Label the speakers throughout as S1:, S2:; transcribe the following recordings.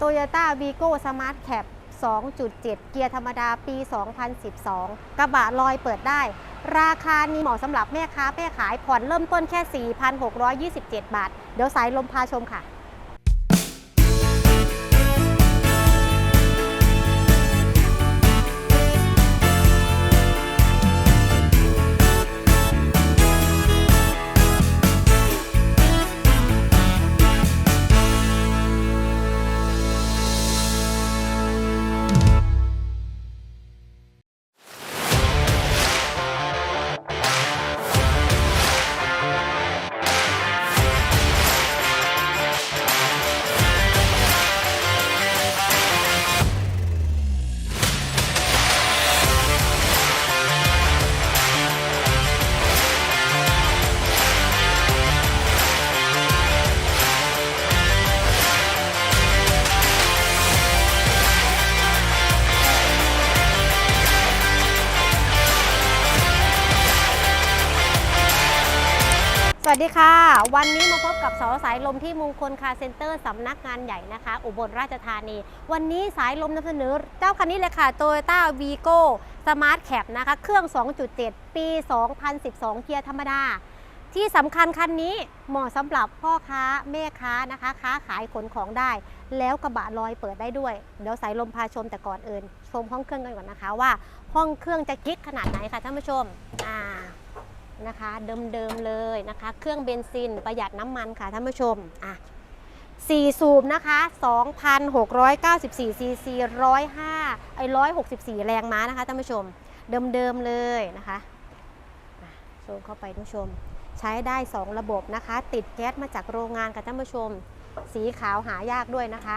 S1: Toyota Vigo Smart Cap 2.7 เกียร์ธรรมดาปี 2012 กระบะลอยเปิดได้ ราคานี้เหมาะสำหรับแม่ค้าแม่ขายผ่อนเริ่มต้นแค่ 4,627 บาท เดี๋ยวสายลมพาชมค่ะ วัสดีค่ะ วันนี้มาพบกับสาวสายลมที่มงคลคาร์เซ็นเตอร์สำนักงานใหญ่นะคะ อุบลราชธานี วันนี้สายลมนำเสนอเจ้าคันนี้เลยค่ะ Toyota Vigo Smart Cap นะคะ เครื่อง 2.7 ปี 2012 เกียร์ธรรมดา ที่สำคัญคันนี้เหมาะสำหรับพ่อค้าแม่ค้านะคะ ค้าขายขนของได้ แล้วกระบะลอยเปิดได้ด้วย เดี๋ยวสายลมพาชมแต่ก่อนอื่น ชมห้องเครื่องกันก่อนนะคะว่า ห้องเครื่องจะกิ๊กขนาดไหนค่ะท่านผู้ชมอ่า นะคะเดิมๆเลยนะคะ เครื่องเบนซินประหยัดน้ำมันค่ะท่านผู้ชมอะ4 สูบนะคะ 2,694 ซีซี 105 ไอ้ 164 แรงม้านะคะท่านผู้ชม เดิมๆเลยนะคะอะโชว์เข้าไปท่านผู้ชม ใช้ได้ 2 ระบบนะคะ ติดแก๊สมาจากโรงงานค่ะท่านผู้ชม สีขาวหายากด้วยนะคะ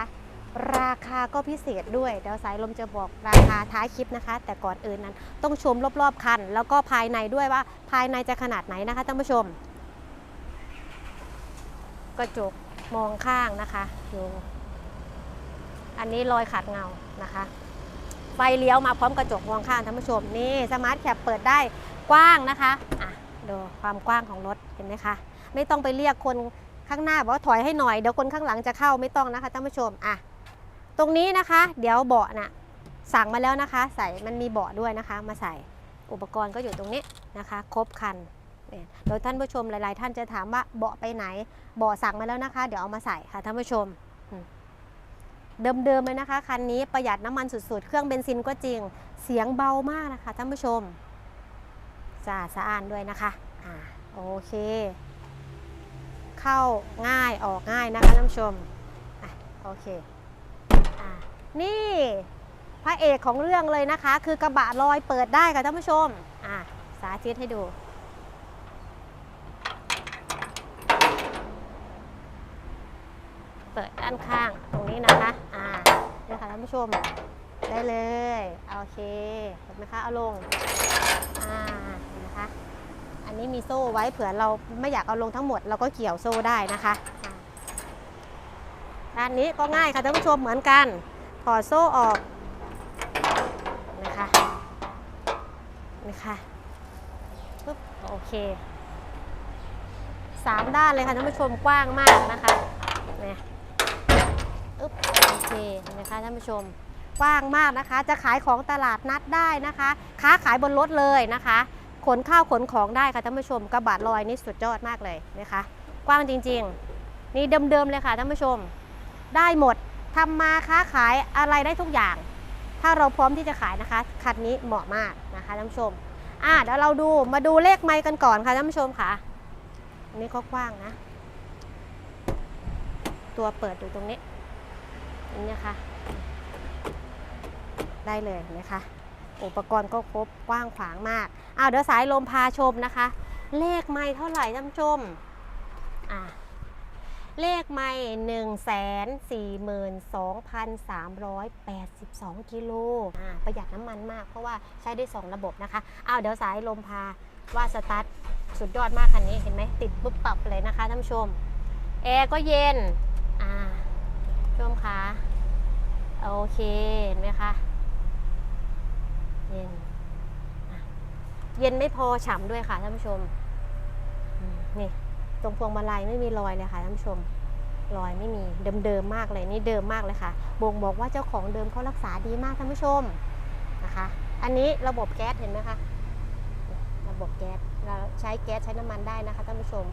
S1: ราคาก็พิเศษด้วย เดี๋ยวสายลมจะบอกราคาท้ายคลิปนะคะ แต่ก่อนอื่นนั้น ต้องชมรอบๆคัน แล้วก็ภายในด้วยว่าภายในจะขนาดไหนนะคะท่านผู้ชม กระจกมองข้างนะคะอยู่อันนี้รอยขาดเงานะคะไฟเลี้ยวมาพร้อมกระจกมองข้างท่านผู้ชมนี่สมาร์ทแคปเปิดได้กว้างนะคะอะดูความกว้างของรถเห็นไหมคะไม่ต้องไปเรียกคนข้างหน้าบอกว่าถอยให้หน่อยเดี๋ยวคนข้างหลังจะเข้าไม่ต้องนะคะท่านผู้ชมอะ ตรงนี้นะคะ เดี๋ยวเบาะน่ะสั่งมาแล้วนะคะ ใส่มันมีเบาะด้วยนะคะ มาใส่อุปกรณ์ก็อยู่ตรงนี้นะคะ ครบคันเนี่ยโดยท่านผู้ชมหลาย ๆ ท่านจะถามว่าเบาะไปไหนเบาะสั่งมาแล้วนะคะ เดี๋ยวเอามาใส่ค่ะท่านผู้ชม เดิม ๆ เลยนะคะคันนี้ประหยัดน้ำมันสุด ๆ เครื่องเบนซินก็จริง เสียงเบามากนะคะท่านผู้ชมจ้าสะอาดด้วยนะคะอ่าโอเค เข้าง่ายออกง่ายนะคะท่านผู้ชมอะโอเค นี่พระเอกของเรื่องเลยนะคะ คือกระบะลอยเปิดได้ค่ะท่านผู้ชม อะ สาธิตให้ดู เปิดด้านข้างตรงนี้นะคะ อ่านี่ค่ะท่านผู้ชม ได้เลย โอเค เห็นไหมคะ เอาลง อ่า เห็นไหมคะ อันนี้มีโซ่ไว้เผื่อเราไม่อยากเอาลงทั้งหมด เราก็เกี่ยวโซ่ได้นะคะอ่าด้านนี้ก็ง่ายค่ะท่านผู้ชมเหมือนกัน ถอดโซ่ออกนะคะนะคะปึ๊บโอเคสามด้านเลยค่ะท่านผู้ชมกว้างมากนะคะนี่ยอึ๊บโอเคเนไหมคะท่านผู้ชมกว้างมากนะคะ จะขายของตลาดนัดได้นะคะ ค้าขายบนรถเลยนะคะ ขนข้าวขนของได้ค่ะท่านผู้ชมกระบะลอยนี่สุดยอดมากเลยนะคะ กว้างจริง ๆ นี่เดิมๆเลยค่ะท่านผู้ชม ได้หมด ทำมาค้าขายอะไรได้ทุกอย่าง ถ้าเราพร้อมที่จะขายนะคะ คันนี้เหมาะมากนะคะท่านผู้ชม อะเดี๋ยวเราดูมาดูเลขไมค์กันก่อนค่ะท่านผู้ชมค่ะ อันนี้ก็กว้างนะ ตัวเปิดอยู่ตรงนี้นี่นะคะ ได้เลยนะคะ อุปกรณ์ก็ครบกว้างขวางมากอ้าวเดี๋ยวสายลมพาชมนะคะ เลขไมค์เท่าไหร่ท่านผู้ชม อะ เลขไม่หนึ่งแสนสี่หมื่นสองพันสามร้อยแปดสิบสองกิโลอ่าประหยัดน้ำมันมากเพราะว่าใช้ได้สองระบบนะคะอ้าวเดี๋ยวสายลมพาว่าสตาร์ทสุดยอดมากคันนี้เห็นไหมติดปุ๊บปรับเลยนะคะท่านผู้ชม แอร์ก็เย็น อ่าชมคะโอเค เห็นไหมคะ เย็น เย็นไม่พอฉ่ำด้วยค่ะท่านผู้ชม นี่ ตรงพวงมาลัยไม่มีรอยเลยค่ะท่านผู้ชมรอยไม่มีเดิมๆมากเลยนี่เดิมมากเลยค่ะบ่งบอกว่าเจ้าของเดิมเขารักษาดีมากท่านผู้ชมนะคะ อันนี้ระบบแก๊สเห็นไหมคะระบบแก๊สเราใช้แก๊สใช้น้ำมันได้นะคะท่านผู้ชม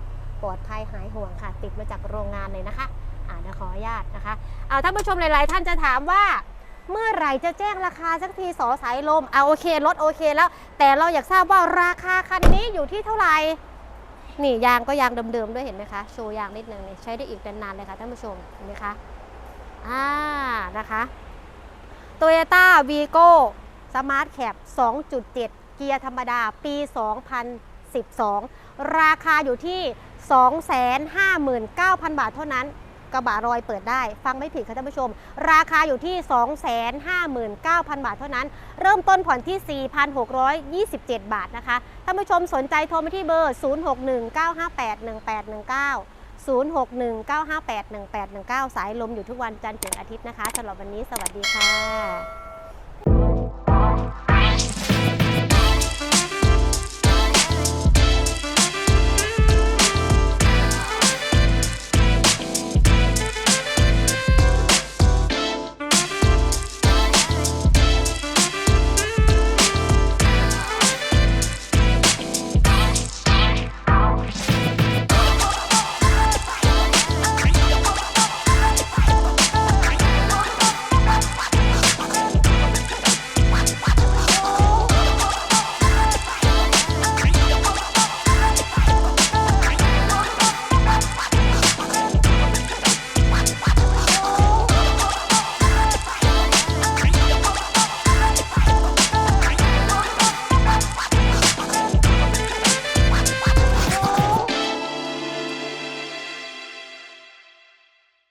S1: ปลอดภัยหายห่วงค่ะ ติดมาจากโรงงานเลยนะคะอ่าเดี๋ยวขออนุญาตนะคะเอาท่านผู้ชมหลายๆท่านจะถามว่าเมื่อไหร่จะแจ้งราคาสักทีสอสายลมเอาโอเคลดโอเคแล้ว แต่เราอยากทราบว่าราคาคันนี้อยู่ที่เท่าไหร่ นี่ยางก็ยางเดิมๆด้วยเห็นไหมคะโชว์ยางนิดนึงนี่ใช้ได้อีกนานๆเลยค่ะท่านผู้ชมเห็นไหมคะอ่านะคะโตโยต้าวีโก้สมาร์ทแคป2.7 เกียร์ธรรมดาปี 2012 ราคาอยู่ที่ 259,000 บาทเท่านั้น กระบะรอยเปิดได้ ฟังไม่ผิดค่ะท่านผู้ชม ราคาอยู่ที่ 259,000 บาทเท่านั้น เริ่มต้นผ่อนที่ 4,627 บาทนะคะ ท่านผู้ชมสนใจโทรมาที่เบอร์ 0619581819 0619581819 สายลมอยู่ทุกวันจันทร์ถึงอาทิตย์นะคะสำหรับวันนี้สวัสดีค่ะ